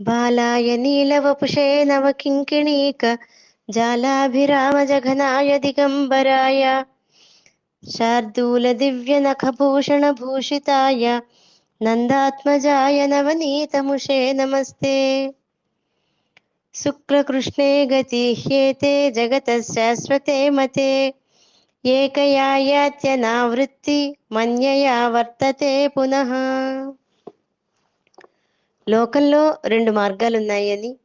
बालाय नीलवपुषे नवकिङ्किणीक जालाभिरामजघनाय दिगम्बराय, शार्दूलदिव्यनखभूषणभूषिताय, नन्दात्मजाय नवनीतमुषे नमस्ते। शुक्लकृष्णे गतिह्येते जगतः शाश्वते मते, एकयायात्यनावृत्ति, मन्यया वर्तते पुनः। లోకంలో రెండు మార్గాలున్నాయని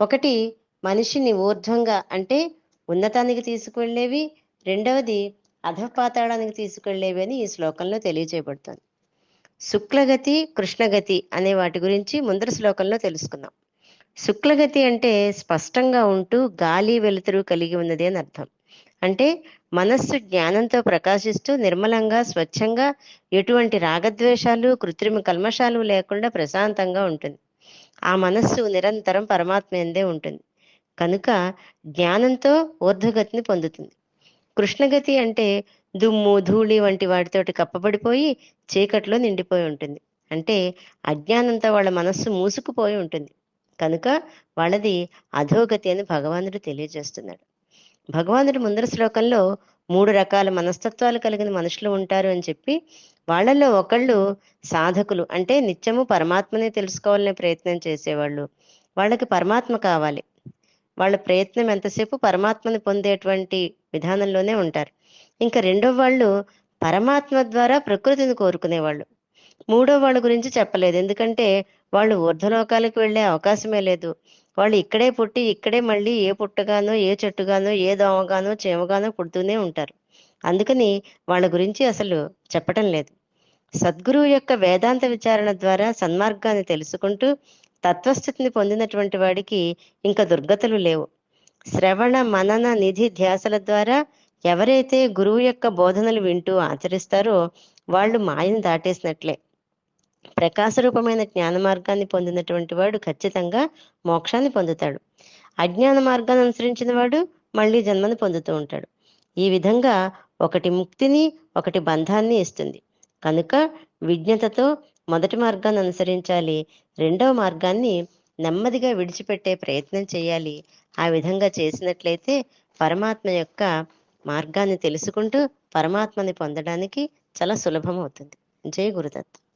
ఒకటి మనిషిని ఊర్ధ్వంగా అంటే ఉన్నతానికి తీసుకువెళ్ళేవి. రెండవది అధపాతాళానికి తీసుకెళ్ళేవి అని ఈ శ్లోకంలో తెలియజేయబడుతుంది శుక్లగతి కృష్ణగతి అనే వాటి గురించి ముందర శ్లోకంలో తెలుసుకుందాం. శుక్లగతి అంటే స్పష్టంగా ఉంటూ గాలి వెలుతురు కలిగి ఉన్నది అని అర్థం. అంటే మనస్సు జ్ఞానంతో ప్రకాశిస్తూ నిర్మలంగా స్వచ్ఛంగా ఎటువంటి రాగద్వేషాలు కృత్రిమ కల్మషాలు లేకుండా ప్రశాంతంగా ఉంటుంది. ఆ మనస్సు నిరంతరం పరమాత్మ ఎందే ఉంటుంది. కనుక జ్ఞానంతో ఊర్ధగతిని పొందుతుంది. కృష్ణగతి అంటే దుమ్ము ధూళి వంటి వాటితోటి కప్పబడిపోయి చీకట్లో నిండిపోయి ఉంటుంది. అంటే అజ్ఞానంతో వాళ్ళ మనస్సు మూసుకుపోయి ఉంటుంది. కనుక వాళ్ళది అధోగతి అని భగవానుడు తెలియజేస్తున్నాడు. భగవానుడు ముందర శ్లోకంలో మూడు రకాల మనస్తత్వాలు కలిగిన మనుషులు ఉంటారు అని చెప్పి వాళ్ళల్లో ఒకళ్ళు సాధకులు అంటే నిత్యము పరమాత్మనే తెలుసుకోవాలనే ప్రయత్నం చేసేవాళ్ళు. వాళ్ళకి పరమాత్మ కావాలి. వాళ్ళ ప్రయత్నం ఎంతసేపు పరమాత్మని పొందేటువంటి విధానంలోనే ఉంటారు. ఇంకా రెండో వాళ్ళు పరమాత్మ ద్వారా ప్రకృతిని కోరుకునేవాళ్ళు. మూడో వాళ్ళ గురించి చెప్పలేదు. ఎందుకంటే వాళ్ళు ఊర్ధలోకాలకు వెళ్ళే అవకాశమే లేదు. వాళ్ళు ఇక్కడే పుట్టి ఇక్కడే మళ్ళీ ఏ పుట్టగానో ఏ చెట్టుగానో ఏ దోమగానో చేమగానో పుడుతూనే ఉంటారు. అందుకని వాళ్ళ గురించి అసలు చెప్పటం లేదు. సద్గురువు యొక్క వేదాంత విచారణ ద్వారా సన్మార్గాన్ని తెలుసుకుంటూ తత్వస్థితిని పొందినటువంటి వాడికి ఇంకా దుర్గతులు లేవు. శ్రవణ మనన నిధి ధ్యాసల ద్వారా ఎవరైతే గురువు యొక్క బోధనలు వింటూ ఆచరిస్తారో వాళ్ళు మాయను దాటేసినట్లే. ప్రకాశ రూపమైన జ్ఞాన మార్గాన్ని పొందినటువంటి వాడు ఖచ్చితంగా మోక్షాన్ని పొందుతాడు. అజ్ఞాన మార్గాన్ని అనుసరించిన వాడు మళ్ళీ జన్మను పొందుతూ ఉంటాడు. ఈ విధంగా ఒకటి ముక్తిని ఒకటి బంధాన్ని ఇస్తుంది. కనుక విజ్ఞతతో మొదటి మార్గాన్ని అనుసరించాలి రెండవ మార్గాన్ని నెమ్మదిగా విడిచిపెట్టే ప్రయత్నం చేయాలి. ఆ విధంగా చేసినట్లయితే పరమాత్మ యొక్క మార్గాన్ని తెలుసుకుంటూ పరమాత్మని పొందడానికి చాలా సులభం అవుతుంది. జై గురుదత్త